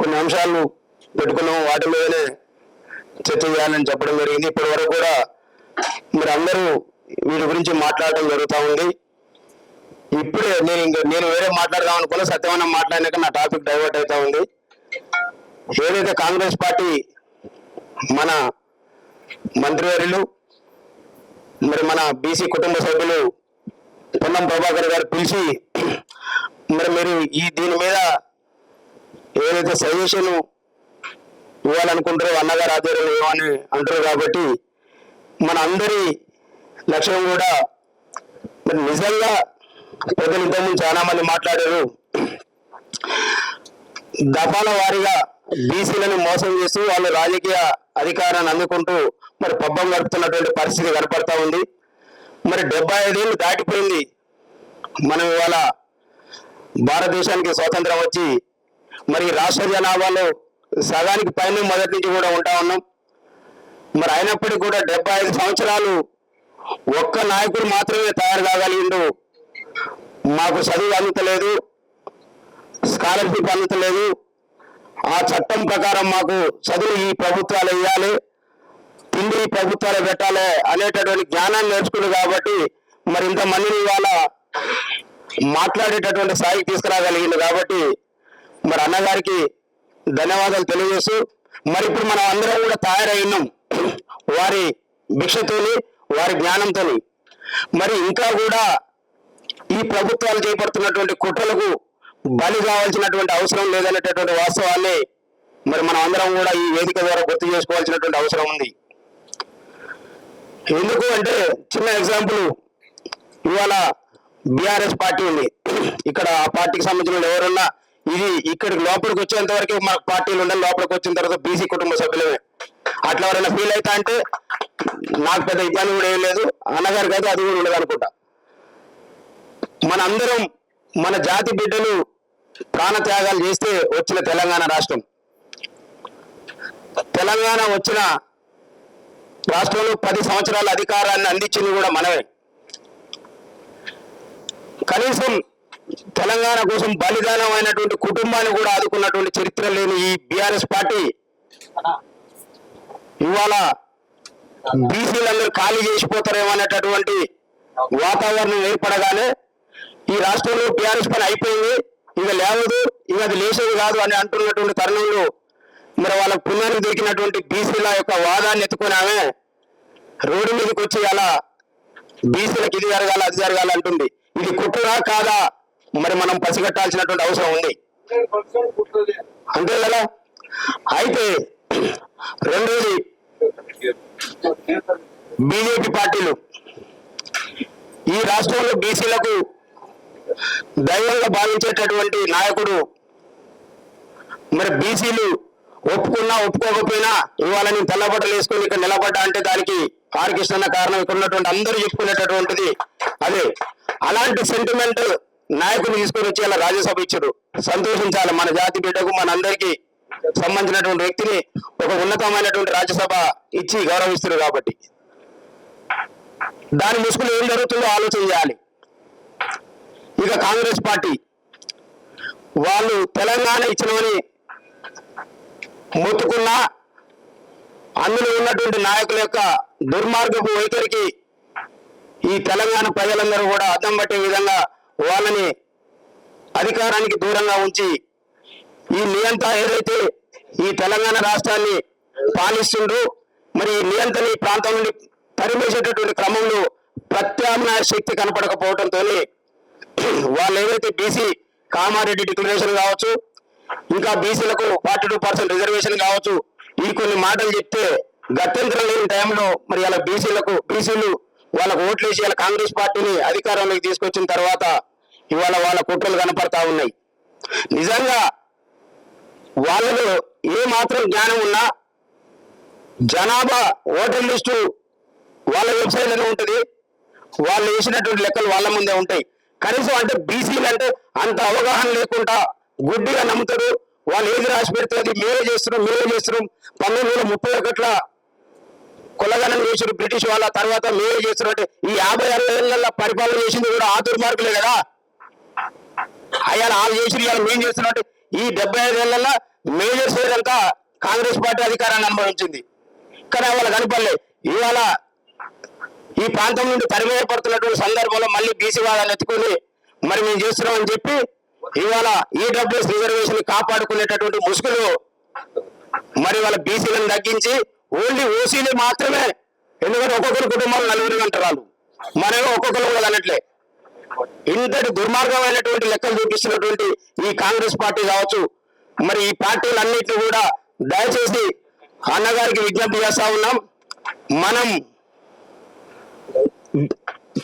కొన్ని అంశాలు పెట్టుకున్నాం వాటి మీదనే చర్చ చేయాలని చెప్పడం జరిగింది. ఇప్పటి వరకు కూడా మీరు అందరూ వీటి గురించి మాట్లాడటం జరుగుతూ ఉంది. ఇప్పుడే నేను ఇంకా నేను వేరే మాట్లాడదాం అనుకున్నా సత్యమైన మాట్లాడినాక నా టాపిక్ డైవర్ట్ అవుతా ఉంది. ఏదైతే కాంగ్రెస్ పార్టీ మన మంత్రివర్యులు మరి మన బీసీ కుటుంబ సభ్యులు పొన్నం ప్రభాకర్ గారు పిలిచి మరి మీరు ఈ దీని మీద ఏదైతే సజెషన్ ఇవ్వాలనుకుంటారో అన్నగారు ఆధ్వర్యంలో ఇవ్వని అంటారు కాబట్టి మన అందరి లక్ష్యం కూడా మరి నిజంగా ప్రజలు ఇంతకుముందు చాలా మంది మాట్లాడారు. దఫాల వారీగా బీసీలను మోసం చేస్తూ వాళ్ళు రాజకీయ అధికారాన్ని అందుకుంటూ మరి పబ్బం గడుపుతున్నటువంటి పరిస్థితి కనపడతా ఉంది. మరి డెబ్బై ఐదేళ్ళు దాటిపోయింది. మనం ఇవాళ భారతదేశానికి స్వాతంత్రం వచ్చి మరి రాష్ట్ర జనాభాలో సగానికి పైన మొదటి నుంచి కూడా ఉంటా ఉన్నాం. మరి అయినప్పటికీ కూడా డెబ్బై ఐదు సంవత్సరాలు ఒక్క నాయకుడు మాత్రమే తయారు కాగలిగిండు. మాకు చదువు అందుతలేదు స్కాలర్షిప్ అందుతలేదు. ఆ చట్టం ప్రకారం మాకు చదువు ఈ ప్రభుత్వాలు ఇవ్వాలి తిండి ఈ ప్రభుత్వాలు పెట్టాలి అనేటటువంటి జ్ఞానాన్ని నేర్చుకుంది కాబట్టి మరి ఇంతమందిని ఇవాళ మాట్లాడేటటువంటి స్థాయికి తీసుకురాగలిగింది కాబట్టి మరి అన్నగారికి ధన్యవాదాలు తెలియజేస్తూ మరి ఇప్పుడు మనం అందరం కూడా తయారై ఉన్నాం. వారి భిక్షతోని వారి జ్ఞానంతోని. మరి ఇంకా కూడా ఈ ప్రభుత్వాలు చేపడుతున్నటువంటి కుట్రలకు బలి కావాల్సినటువంటి అవసరం లేదనేటటువంటి వాస్తవాన్ని మరి మనం అందరం కూడా ఈ వేదిక ద్వారా గుర్తు చేసుకోవాల్సినటువంటి అవసరం ఉంది. ఎందుకు అంటే చిన్న ఎగ్జాంపుల్ ఇవాళ బీఆర్ఎస్ పార్టీ ఉంది. ఇక్కడ ఆ పార్టీకి సంబంధించిన ఎవరున్నా ఇది ఇక్కడికి లోపలికి వచ్చేంత వరకు మా పార్టీలు ఉండాలి లోపలికి వచ్చిన తర్వాత బీసీ కుటుంబ సభ్యులమే. అట్లా ఎవరైనా ఫీల్ అవుతా అంటే నాకు పెద్ద ఇబ్బంది కూడా ఏం లేదు. అన్నగారికి అయితే అది కూడా ఉండదు అనుకుంటా. మన అందరం మన జాతి బిడ్డలు ప్రాణత్యాగాలు చేస్తే వచ్చిన తెలంగాణ రాష్ట్రం. తెలంగాణ వచ్చిన రాష్ట్రంలో పది సంవత్సరాల అధికారాన్ని అందించింది కూడా మనమే. కనీసం తెలంగాణ కోసం బలిదానం అయినటువంటి కుటుంబాన్ని కూడా ఆదుకున్నటువంటి చరిత్ర లేని ఈ బీఆర్ఎస్ పార్టీ ఇవాళ బీసీలందరూ ఖాళీ చేసిపోతారేమో అనేటటువంటి వాతావరణం ఏర్పడగానే ఈ రాష్ట్రంలో బీఆర్ఎస్ పని అయిపోయింది. ఇక లేవదు ఇక అది లేచేది కాదు అని అంటున్నటువంటి తరుణంలో మరి వాళ్ళ పుణ్యానికి దొరికినటువంటి బీసీల యొక్క వాదాన్ని ఎత్తుకొని ఆమె రోడ్డు మీదకి వచ్చి అలా బీసీలకు ఇది జరగాల అది జరగాలి అంటుంది. ఇది కుట్రగా కాదా? మరి మనం పసిగట్టాల్సినటువంటి అవసరం ఉంది. అంతే కదా? అయితే రెండోది బీజేపీ పార్టీలు. ఈ రాష్ట్రంలో బీసీలకు దైవంగా భావించేటటువంటి నాయకుడు మరి బీసీలు ఒప్పుకున్నా ఒప్పుకోకపోయినా ఇవాళ నేను తెల్లబట్టలు వేసుకొని ఇక్కడ నిలబడ్డా అంటే దానికి ఆర్ కారణం ఇక్కడ ఉన్నటువంటి అందరూ చెప్పుకునేటటువంటిది అదే. అలాంటి సెంటిమెంట్ నాయకుని తీసుకొని వచ్చి ఇలా రాజ్యసభ ఇచ్చారు సంతోషించాలి మన జాతి బిడ్డకు మన అందరికీ సంబంధించినటువంటి వ్యక్తిని ఒక ఉన్నతమైనటువంటి రాజ్యసభ ఇచ్చి గౌరవిస్తున్నారు కాబట్టి. దాని ముసుగులు ఏం జరుగుతుందో ఆలోచన చేయాలి. ఇక కాంగ్రెస్ పార్టీ వాళ్ళు తెలంగాణ ఇచ్చినవని మొత్తుకున్న అందులో ఉన్నటువంటి నాయకుల యొక్క దుర్మార్గపు వైఖరికి ఈ తెలంగాణ ప్రజలందరూ కూడా అద్దం పట్టే విధంగా వాళ్ళని అధికారానికి దూరంగా ఉంచి ఈ నియంత ఏదైతే ఈ తెలంగాణ రాష్ట్రాన్ని పాలిస్తుండ్రు మరి ఈ నియంత్రణ ఈ ప్రాంతం నుండి తరిమేసేటటువంటి క్రమంలో ప్రత్యామ్నాయ శక్తి కనపడకపోవడంతో వాళ్ళు ఏదైతే బీసీ కామారెడ్డి డిక్లరేషన్ కావచ్చు ఇంకా బీసీలకు ఫార్టీ టూ పర్సెంట్ రిజర్వేషన్ కావచ్చు ఈ కొన్ని మాటలు చెప్తే గత్యంతరం లేని టైంలో మరి అలా బీసీలకు బీసీలు వాళ్ళకు ఓట్లేసి వాళ్ళ కాంగ్రెస్ పార్టీని అధికారంలోకి తీసుకొచ్చిన తర్వాత ఇవాళ వాళ్ళ కుట్రలు కనపడతా ఉన్నాయి. నిజంగా వాళ్ళలో ఏ మాత్రం జ్ఞానం ఉన్నా జనాభా ఓటర్ లిస్టు వాళ్ళ వెబ్సైట్లోనే ఉంటుంది. వాళ్ళు వేసినటువంటి లెక్కలు వాళ్ళ ముందే ఉంటాయి. కనీసం అంటే బీసీలు అంటే అంత అవగాహన లేకుండా గుడ్డిగా నమ్ముతారు. వాళ్ళు ఏది రాసి పెడితే అది మేమే చేస్తున్నాం మేమే చేస్తున్నాం పంతొమ్మిది వందల ముప్పై ఒకట్ల కులగణన చేసారు బ్రిటిష్ వాళ్ళ తర్వాత మేమే చేస్తున్నారు. అంటే ఈ యాభై అరవై ఏళ్ళ పరిపాలన చేసింది కూడా ఆ దుర్మార్గులే కదా. అయ్యాల వాళ్ళు చేసి ఇవాళ మేము చేస్తున్నట్టు. ఈ డెబ్బై ఐదు ఏళ్ళ మేజర్ షేర్ అంతా కాంగ్రెస్ పార్టీ అధికారాన్ని అనుభవించింది. కానీ వాళ్ళ కనపడలే. ఇవాళ ఈ ప్రాంతం నుండి తరిమి సందర్భంలో మళ్ళీ బీసీ వాదాన్ని ఎత్తుకుని మరి మేము చేస్తున్నామని చెప్పి ఇవాళ ఈడబ్ల్యూఎస్ రిజర్వేషన్ కాపాడుకునేటటువంటి ముసుగులు మరి వాళ్ళ బీసీలను తగ్గించి ఓన్లీ ఓసీలు మాత్రమే. ఎందుకంటే ఒక్కొక్కరి కుటుంబాలు నలుగురు అంటారు వాళ్ళు. మనమేమో ఒక్కొక్కరు కూడా అనట్లే. ఇంతటి దుర్మార్గమైనటువంటి లెక్కలు చూపిస్తున్నటువంటి ఈ కాంగ్రెస్ పార్టీ కావచ్చు మరి ఈ పార్టీలన్నింటినీ కూడా దయచేసి అన్నగారికి విజ్ఞప్తి చేస్తా ఉన్నాం. మనం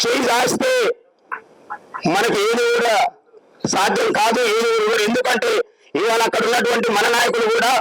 చేయి దాస్తే మనకి ఏది కూడా సాధ్యం కాదు ఏది కూడా ఎందుకంటే ఇవాళ అక్కడ ఉన్నటువంటి మన నాయకులు కూడా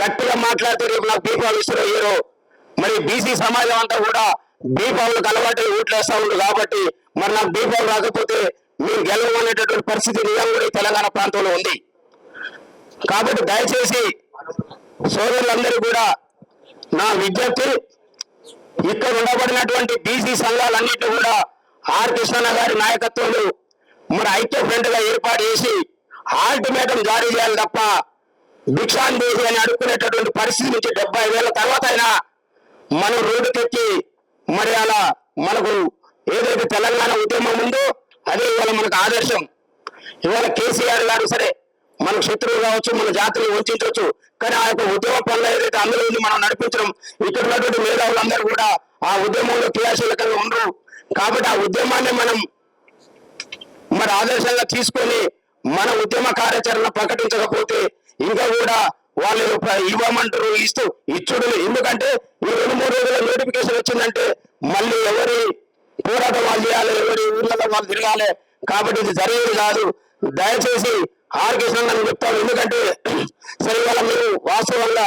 గట్టిగా మాట్లాడితే రేపు నాకు బీఫాలు ఇస్తారు ఏరో మరి బీసీ సమాజం అంతా కూడా బీఫాలకు అలవాటు ఓట్లేస్తా ఉండదు కాబట్టి మరి నాకు బీఫాలు రాకపోతే మీరు గెలవనేటటువంటి పరిస్థితి నిజం కూడా తెలంగాణ ప్రాంతంలో ఉంది. కాబట్టి దయచేసి సోదరులందరూ కూడా నా విజ్ఞప్తి ఇక్కడ ఉండబడినటువంటి బీసీ సంఘాలన్నింటినీ కూడా ఆర్ కృష్ణ గారి నాయకత్వంలో మరి ఐక్య ఫ్రంట్గా ఏర్పాటు చేసి ఆల్టిమేటం జారీ చేయాలి తప్ప భిక్షాన్ దేశి అని అడుక్కునేటటువంటి పరిస్థితి నుంచి డెబ్బై వేల తర్వాత అయినా మనం రోడ్డుకెక్కి మరి అలా మనకు ఏదైతే తెలంగాణ ఉద్యమం ఉందో అదే ఇవాళ మనకు ఆదర్శం. ఇవాళ కేసీఆర్ గారు సరే మన శత్రువు కావచ్చు మన జాతిని వంచవచ్చు కానీ ఆ యొక్క ఉద్యమ పనులు ఏదైతే అందులో ఉంది మనం నడిపించడం ఇక్కడ ఉన్నటువంటి మేధావులందరూ కూడా ఆ ఉద్యమంలో క్రియాశీలకంగా ఉండరు. కాబట్టి ఆ ఉద్యమాన్ని మనం మరి ఆదర్శంగా తీసుకొని మన ఉద్యమ కార్యాచరణ ప్రకటించకపోతే ఇంకా కూడా వాళ్ళు ఇవ్వమంటారు ఇస్తూ ఇచ్చుడు ఎందుకంటే ఈ రెండు మూడు రోజుల నోటిఫికేషన్ వచ్చిందంటే మళ్ళీ ఎవరి పోరాటం వాళ్ళు చేయాలి ఎవరి ఊర్లలో వాళ్ళు తిరగాలి. కాబట్టి ఇది జరిగేది కాదు. దయచేసి ఆర్ కృష్ణ చెప్తాను. ఎందుకంటే సరే మీరు వాస్తవంగా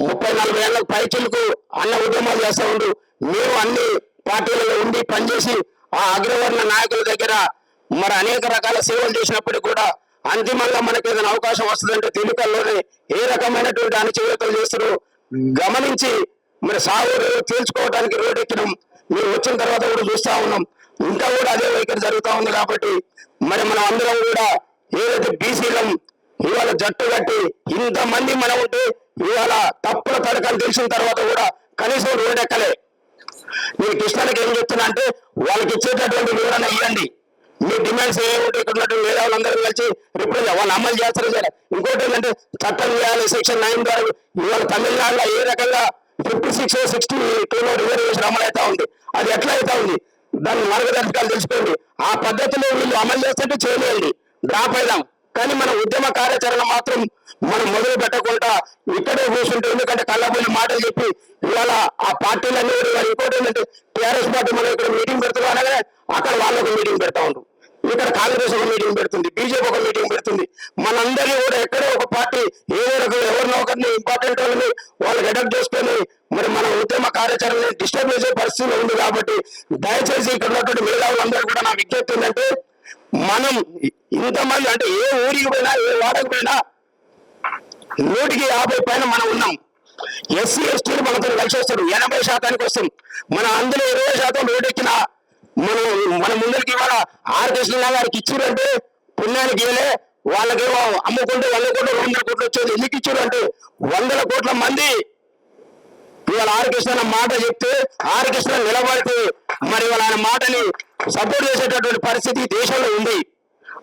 ముప్పై నలభై ఏళ్ళ పైచులకు అన్న ఉద్యమాలు చేస్తూ ఉండు. మేము అన్ని పార్టీలలో ఉండి పనిచేసి ఆ అగ్రవర్ణ నాయకుల దగ్గర మరి అనేక రకాల సేవలు చేసినప్పటికీ కూడా అంతిమంగా మనకి ఏదైనా అవకాశం వస్తుందంటే తెలుకల్లోనే ఏ రకమైనటువంటి అణచివేతలు చేస్తున్నారు గమనించి మరి సాగు తేల్చుకోవడానికి రోడ్ మీరు వచ్చిన తర్వాత కూడా చూస్తా ఉన్నాం. ఇంకా కూడా అదే వైఖరి జరుగుతా ఉంది కాబట్టి మరి మనం అందరం కూడా ఏదైతే బీసీలం ఇవాళ జట్టు కట్టి ఇంతమంది మనం ఉంటే ఇవాళ తప్పుల తడకలు తెలిసిన తర్వాత కూడా కనీసం రోడ్ ఎక్కలే నేను కృష్ణానికి ఏం చెప్తున్నా అంటే వాళ్ళకి ఇచ్చేటటువంటి వివరణ ఇవ్వండి. మీ డిమాండ్స్ ఏమిటి ఇక్కడ ఉన్నటువంటి మేధావులందరూ కలిసి రిప్రజెంట్ వాళ్ళు అమలు చేస్తారు సరే. ఇంకోటి ఏంటంటే చట్టం చేయాలి సెక్షన్ నైన్ ద్వారా ఇవాళ తమిళనాడులో ఏ రకంగా ఫిఫ్టీ సిక్స్ సిక్స్టీ టూలో రిజర్వేషన్ అమలు అవుతా ఉంది. అది ఎట్లా అవుతా ఉంది? దాన్ని మార్గదర్శకాలు తెలుసుకోండి ఆ పద్ధతిలో వీళ్ళు అమలు చేస్తుంటే చేయలేండి. డ్రాప్ అయిదాం. కానీ మన ఉద్యమ కార్యాచరణ మాత్రం మనం మొదలు పెట్టకుండా ఇక్కడే కూర్చుంటే ఎందుకంటే కళ్ళబోయిన మాటలు చెప్పి ఇవాళ ఆ పార్టీలన్నీ ఇంకోటి ఏంటంటే టీఆర్ఎస్ పార్టీ మనం ఇక్కడ మీటింగ్ పెడుతున్నాం అనగానే అక్కడ వాళ్ళు ఒక మీటింగ్ పెడతా ఉంటారు ఇక్కడ కాంగ్రెస్ ఒక మీటింగ్ పెడుతుంది బీజేపీ ఒక మీటింగ్ పెడుతుంది. మనందరినీ కూడా ఎక్కడో ఒక పార్టీ ఏదో రకం ఎవరినో ఒకరిని ఇంపార్టెంట్ వాళ్ళని వాళ్ళు అడాప్ట్ చేసుకొని కార్యాచరణని డిస్టర్బ్ చేసే పరిస్థితి ఉంది కాబట్టి దయచేసి ఇక్కడ ఉన్నటువంటి మేధావులందరూ కూడా నా విజ్ఞప్తి ఏంటంటే మనం ఇంతమంది అంటే ఏ ఊరికి పోయినా ఏ వాడకు పోయినా నూటికి యాభై పైన మనం ఉన్నాం. ఎస్సీ ఎస్టీలు మనతో కలిసి వస్తారు. ఎనభై శాతానికి వస్తాం. మన అందులో ఇరవై శాతం రోడ్డెక్కిన మనం మన ముందరికి ఇవాళ ఆర్ కృష్ణ గారికి ఇచ్చారంటే పుణ్యానికి ఇవ్వలే వాళ్ళకేమో అమ్ముకుంటే వంద కోట్లు రెండు వందల కోట్లు వచ్చేది. ఎందుకు ఇచ్చారు అంటే వందల కోట్ల మంది ఇవాళ ఆర్ కృష్ణ మాట చెప్తే ఆర్ కృష్ణ నిలబడితే మరి ఇవాళ ఆయన మాటని సపోర్ట్ చేసేటటువంటి పరిస్థితి దేశంలో ఉంది.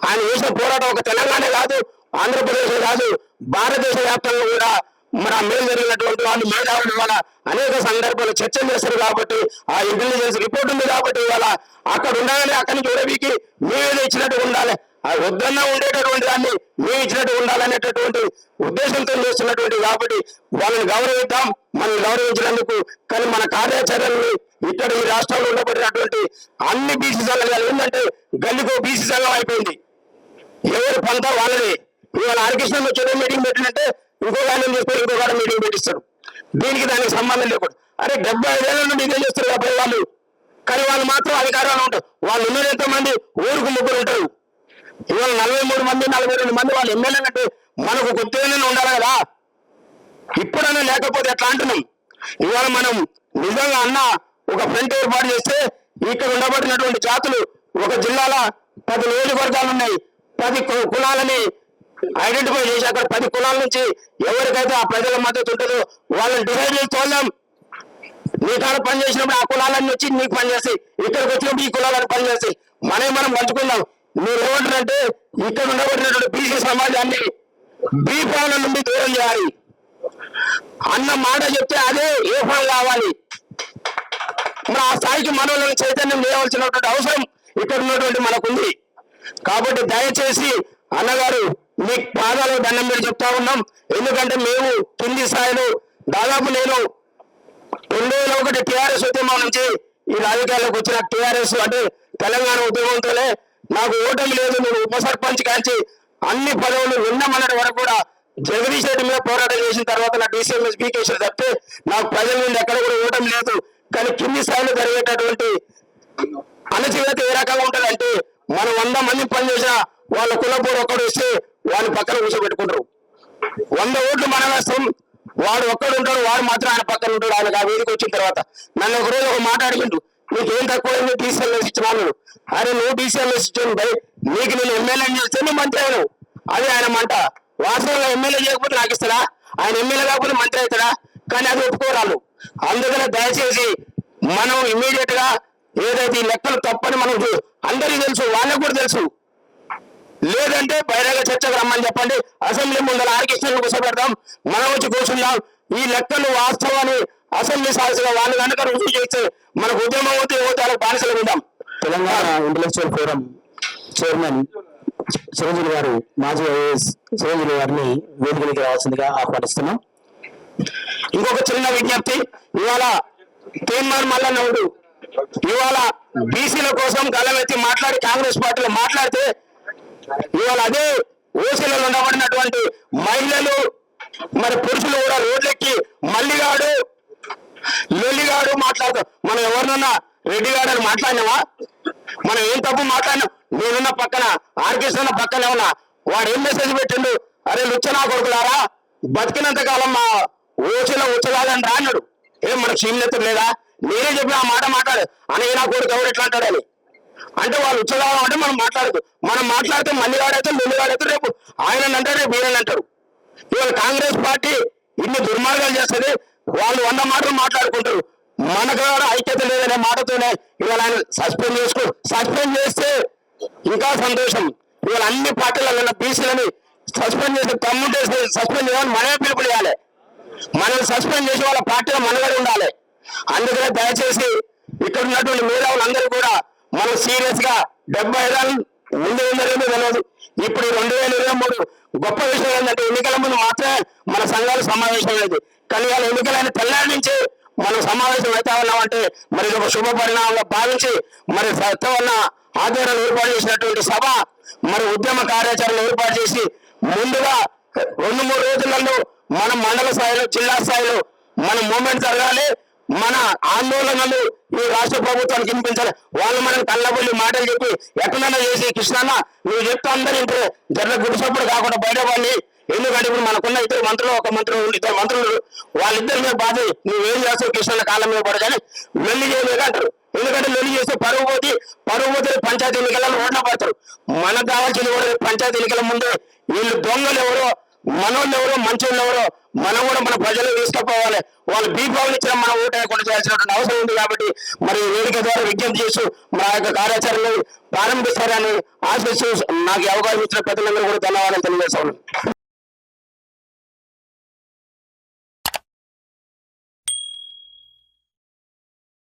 ఆయన చేసిన పోరాటం ఒక తెలంగాణ కాదు ఆంధ్రప్రదేశ్ కాదు భారతదేశ వ్యాప్తంగా కూడా మరి మేలు జరిగినటువంటి వాళ్ళు మేధావులు వల్ల అనేక సందర్భాలు చర్చలు చేస్తారు కాబట్టి ఆ ఇంటెలిజెన్స్ రిపోర్ట్ ఉంది కాబట్టి ఇవాళ అక్కడ ఉండాలని అక్కడి నుంచి ఉడవికి మేమే ఇచ్చినట్టు ఉండాలి. ఆ వద్దన్నా ఉండేటటువంటి దాన్ని మేము ఇచ్చినట్టు ఉండాలనేటటువంటి ఉద్దేశంతో చేస్తున్నటువంటి కాబట్టి వాళ్ళని గౌరవిద్దాం. మనం గౌరవించినందుకు కానీ మన కార్యాచరణని ఇక్కడ ఈ రాష్ట్రంలో ఉండబడినటువంటి అన్ని బీసీ సంఘాలు ఏంటంటే గల్లికో బీసీ సంఘం అయిపోయింది. ఎవరు పంట వాళ్ళదే. ఇవాళ హరికృష్ణ వచ్చేదో మీటింగ్ పెట్టినట్టే ఇంకో గానం చేస్తారు? ఇంకో గానం మీటింగ్ పెట్టిస్తారు. దీనికి దానికి సంబంధం లేకుండా. అరే డెబ్బై ఐదేళ్ళ నుండి ఇదే చేస్తారు కాబట్టి వాళ్ళు. కానీ వాళ్ళు మాత్రం అధికారంలో ఉంటారు. వాళ్ళు ఉన్నది ఎంతమంది? ఊరుకు ముగ్గురు ఉంటారు. ఇవాళ నలభై మూడు మంది నలభై రెండు మంది వాళ్ళు ఎమ్మెల్యే అంటే మనకు గుర్తులు ఉండాలి కదా? ఇప్పుడన్నా లేకపోతే ఎట్లా అంటున్నాం? ఇవాళ మనం నిజంగా అన్న ఒక ఫ్రంట్ ఏర్పాటు చేస్తే ఇక్కడ ఉండబడినటువంటి జాతులు ఒక జిల్లాల పది నియోజకవర్గాలు ఉన్నాయి. పది కు- కులాలని ఐడెంటిఫై చేసి అక్కడ పది కులాల నుంచి ఎవరికైతే ఆ ప్రజల మద్దతు ఉంటుందో వాళ్ళని డిసైడ్ చేసి తోలాం నీ కాడ పని చేసినప్పుడు ఆ కులాలన్నీ వచ్చి నీకు పని ఇక్కడికి వచ్చినప్పుడు ఈ కులాలను పని మనం మనమే మనం పంచుకుందాం. మీరు ఏమంటారంటే ఇక్కడ ఉండబడినటువంటి బీసీ సమాజాన్ని బీ పాలన నుండి దూరం చేయాలి. అన్న మాట చెప్తే అదే ఏ ఫలం కావాలి? మరి ఆ స్థాయికి మనలో చైతన్యం చేయవలసినటువంటి అవసరం ఇక్కడ ఉన్నటువంటి మనకుంది. కాబట్టి దయచేసి అన్నగారు మీ పాదాలు దండం మీద చెప్తా ఉన్నాం. ఎందుకంటే మేము కింది స్థాయిలో దాదాపు నేను రెండు వేల ఒకటి టిఆర్ఎస్ ఉద్యమం నుంచి ఈ రాజకీయాల్లోకి వచ్చిన టిఆర్ఎస్ అంటే తెలంగాణ ఉద్యమంతోనే నాకు ఓటమి లేదు నేను ఉప సర్పంచ్ కాంచి అన్ని పదవులు విన్నమన్నటి వరకు కూడా జగదీష్ రెడ్డి మీద పోరాటం చేసిన తర్వాత నా డిసిఎంఎస్ బీకేషన్ తప్పితే నాకు ప్రజల నుండి ఎక్కడ కూడా ఓటమి లేదు. కానీ కింది స్థాయిలో జరిగేటటువంటి అణచివేత ఏ రకంగా ఉంటుందంటే మనం వంద మంది పనిచేసిన వాళ్ళ కులపూర్ ఒక్కడు వస్తే వాళ్ళు పక్కన కూర్చోబెట్టుకుంటారు. వంద ఓట్లు మన వేస్తాం వాడు ఒక్కడు ఉంటాడు వాడు మాత్రం ఆయన పక్కన ఉంటాడు ఆయన ఆ వేదిక వచ్చిన తర్వాత. నన్ను ఒక రోజు ఒక మాట అడిగిండు నీకు ఏం తక్కువ నువ్వు ఇచ్చిన వాళ్ళు అరే నువ్వు డీసీఎల్ఎస్ ఇచ్చాను భయ్ నీకు నేను ఎమ్మెల్యే చేస్తే నువ్వు మంత్రి అయినావు. అది ఆయన మంట. వాస్తవంలో ఎమ్మెల్యే చేయకపోతే నాకు ఇస్తారా ఆయన ఎమ్మెల్యే కాకపోతే మంత్రి అవుతారా కానీ అది ఒప్పుకోరాలు అందుకనే దయచేసి మనం ఇమీడియట్గా ఏదైతే ఈ లెక్కలు తప్పని మనం అందరికీ తెలుసు వాళ్ళకు కూడా తెలుసు. లేదంటే బహిరంగ చర్చకు రమ్మని చెప్పండి. అసెంబ్లీ ముందర ఆర్కెస్ట్రాలు కూర్చోబెడతాం. మనం వచ్చి కూర్చుందాం. ఈ లెక్కలు వాస్తవాన్ని అసెంబ్లీ సాక్షిగా వాళ్ళు కనుక రుజువు చేస్తే మనకు ఉద్యమం అవుతే పోతే వాళ్ళకి బానిసలు ఉందాం. Telangana intellectual forum chairman Chiranjeevi garu మాజీ ఐఏఎస్ చిరంజీవి గారిని వేదికలకి రావాల్సిందిగా ఆహ్వానిస్తున్నాం. ఇంకొక చిన్న విజ్ఞప్తి ఇవాళ తీర్మాన్ మల్లన్నవుడు ఇవాళ బీసీల కోసం గలమెత్తి మాట్లాడి కాంగ్రెస్ పార్టీలో మాట్లాడితే ఇవాళ అదే ఓసీలలో ఉండబడినటువంటి మహిళలు మరి పురుషులు కూడా రోడ్లెక్కి మల్లిగాడు లొల్లిగాడు మాట్లాడతాం మనం ఎవరినన్నా రెడ్డి గారు అని మాట్లాడినావా? మనం ఏం తప్పు మాట్లాడినాం? నేనున్న పక్కన ఆర్కెస్ట్రా పక్కన ఉన్నా వాడు ఏం మెసేజ్ పెట్టిండు? అరే లుచ్చనా కొడుకులారా బతికినంత కాలం మా ఓసిలో ఉచ్చగాలని రా అన్నాడు. ఏం మనకు క్షీణత లేదా? నేనే చెప్పి ఆ మాట మాట్లాడు. అనే నా కొడుకు ఎవరు ఎట్లా అంటాడని. అంటే వాళ్ళు ఉచ్చగాలం అంటే మనం మాట్లాడదు మనం మాట్లాడితే మల్లిగాడైతే ముల్లిగాడైతే రేపు ఆయన అంటారు రేపు ఈయన అంటారు. ఇవాళ కాంగ్రెస్ పార్టీ ఇన్ని దుర్మార్గాలు చేస్తుంది. వాళ్ళు వంద మాటలు మాట్లాడుకుంటారు. మనకు కూడా ఐక్యత లేదనే మాటతోనే ఇవాళ ఆయన సస్పెండ్ చేసుకో సస్పెండ్ చేస్తే ఇంకా సంతోషం. ఇవాళ అన్ని పార్టీలలో ఉన్న బీసీలని సస్పెండ్ చేసి కమ్యూనిటీస్ సస్పెండ్ చేయాలని మనమే పిలుపు చేయాలి మనం సస్పెండ్ చేసి వాళ్ళ పార్టీలో మనగడ ఉండాలి. అందుకనే దయచేసి ఇక్కడ ఉన్నటువంటి మేధావులందరూ కూడా మనం సీరియస్గా డెబ్బై ఐదు ముందు ఏందో తెలియదు ఇప్పుడు రెండు వేల ఇరవై మూడు గొప్ప విషయం ఏంటంటే ఎన్నికల ముందు మాత్రమే మన సంఘాలు సమావేశం లేదు కానీ వాళ్ళ ఎన్నికలైన తెల్లారి నుంచి మనం సమావేశం అవుతా ఉన్నామంటే మరి ఒక శుభ పరిణామంగా భావించి మరి సత్యవన్న ఆధ్వర్యంలో ఏర్పాటు చేసినటువంటి సభ మరి ఉద్యమ కార్యాచరణ ఏర్పాటు చేసి ముందుగా రెండు మూడు రోజులలో మన మండల స్థాయిలో జిల్లా స్థాయిలో మన మూమెంట్ జరగాలి. మన ఆందోళనలు ఈ రాష్ట్ర ప్రభుత్వానికి వినిపించాలి. వాళ్ళు మనం కళ్ళబొల్లి మాటలు చెప్పి ఎక్కడైనా చేసి కృష్ణన్న నువ్వు చెప్తా అందరూ ఇంటే జర్ల గుడిసప్పుడు కాకుండా బయటపడి ఎందుకంటే ఇప్పుడు మనకున్న ఇద్దరు మంత్రులు ఒక మంత్రులు ఇద్దరు మంత్రులు వాళ్ళిద్దరి మీద బాధ. నువ్వేం చేస్తావు? కృష్ణుల కాలం మీద పడు కానీ లొల్లి చేయలేదు అంటారు. ఎందుకంటే లొల్లి చేస్తే పరువు పోతే పరువు పోతే పంచాయతీ ఎన్నికలలో ఓట్లు పడతారు. మనకు కావాల్సింది కూడా పంచాయతీ ఎన్నికల ముందే వీళ్ళు దొంగలు ఎవరో మనోళ్ళు ఎవరో మంచోళ్ళు ఎవరో మనం కూడా మన ప్రజలు తీసుకుపోవాలి. వాళ్ళు బీఫాలు ఇచ్చిన మనం ఓటేయకుండా చేయాల్సినటువంటి అవసరం ఉంది కాబట్టి మరి వేదిక ద్వారా విజ్ఞప్తి చేస్తూ మా యొక్క కార్యాచరణను ప్రారంభిస్తారని ఆశిస్తూ నాకు అవకాశం ఇచ్చిన ప్రజలందరూ కూడా ధన్యవాదాలు తెలియజేస్తాను